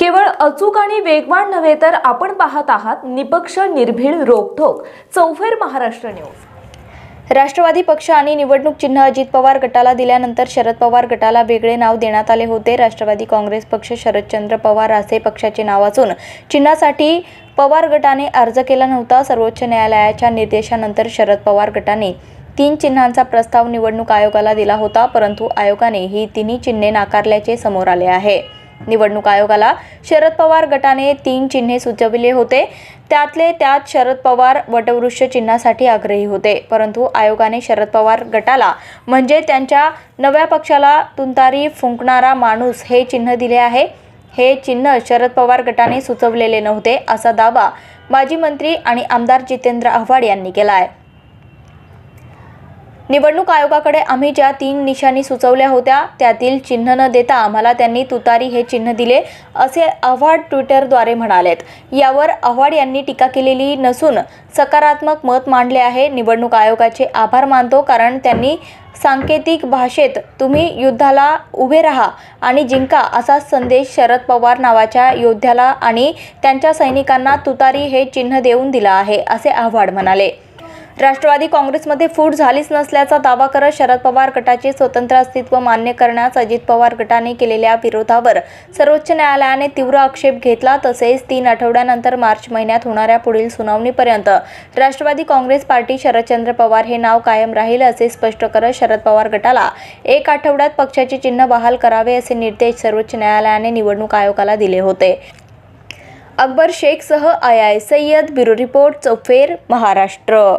केवळ अचूक आणि वेगवान नव्हे तर आपण पाहत आहात निपक्ष निर्भीड रोखोक चौफेर महाराष्ट्र न्यूज. राष्ट्रवादी पक्ष आणि निवडणूक चिन्ह अजित पवार गटाला दिल्यानंतर शरद पवार गटाला वेगळे नाव देण्यात आले होते. राष्ट्रवादी काँग्रेस पक्ष शरदचंद्र पवार असे पक्षाचे नाव असून चिन्हासाठी पवार गटाने अर्ज केला नव्हता. सर्वोच्च न्यायालयाच्या निर्देशानंतर शरद पवार गटाने तीन चिन्हांचा प्रस्ताव निवडणूक आयोगाला दिला होता परंतु आयोगाने ही तिन्ही चिन्हे नाकारल्याचे समोर आले आहे. निवडणूक आयोगाला. शरद पवार गटाने तीन चिन्हे सुचविले होते. त्यातले त्यात शरद पवार वटवृक्ष चिन्हासाठी आग्रही होते. परंतु आयोगाने शरद पवार गटाला म्हणजे त्यांच्या नव्या पक्षाला तुंतारी फुंकणारा माणूस हे चिन्ह दिले आहे. हे चिन्ह शरद पवार गटाने सुचवलेले नव्हते असा दावा माजी मंत्री आणि आमदार जितेंद्र आव्हाड यांनी केला आहे निवडणूक आयोगाकडे आम्ही ज्या तीन निशाणी सुचवल्या होत्या त्यातील चिन्ह न देता आम्हाला त्यांनी तुतारी हे चिन्ह दिले असे आव्हाड ट्विटरद्वारे म्हणालेत. यावर आव्हाड यांनी टीका केलेली नसून सकारात्मक मत मांडले आहे. निवडणूक आयोगाचे आभार मानतो कारण त्यांनी सांकेतिक भाषेत तुम्ही युद्धाला उभे राहा आणि जिंका असा संदेश शरद पवार नावाच्या योद्ध्याला आणि त्यांच्या सैनिकांना तुतारी हे चिन्ह देऊन दिला आहे असे आव्हाड म्हणाले. राष्ट्रवादी काँग्रेसमध्ये फूट झालीच नसल्याचा दावा करत शरद पवार गटाचे स्वतंत्र अस्तित्व मान्य करण्यास अजित पवार गटाने केलेल्या विरोधावर सर्वोच्च न्यायालयाने तीव्र आक्षेप घेतला तसेच तीन आठवड्यानंतर मार्च महिन्यात होणाऱ्या पुढील सुनावणीपर्यंत राष्ट्रवादी काँग्रेस पार्टी शरदचंद्र पवार हे नाव कायम राहील असे स्पष्ट करत शरद पवार गटाला एक आठवड्यात पक्षाचे चिन्ह बहाल करावे असे निर्देश सर्वोच्च न्यायालयाने निवडणूक आयोगाला दिले होते. अकबर शेखसह I I Syed bureau report चौफेर महाराष्ट्र.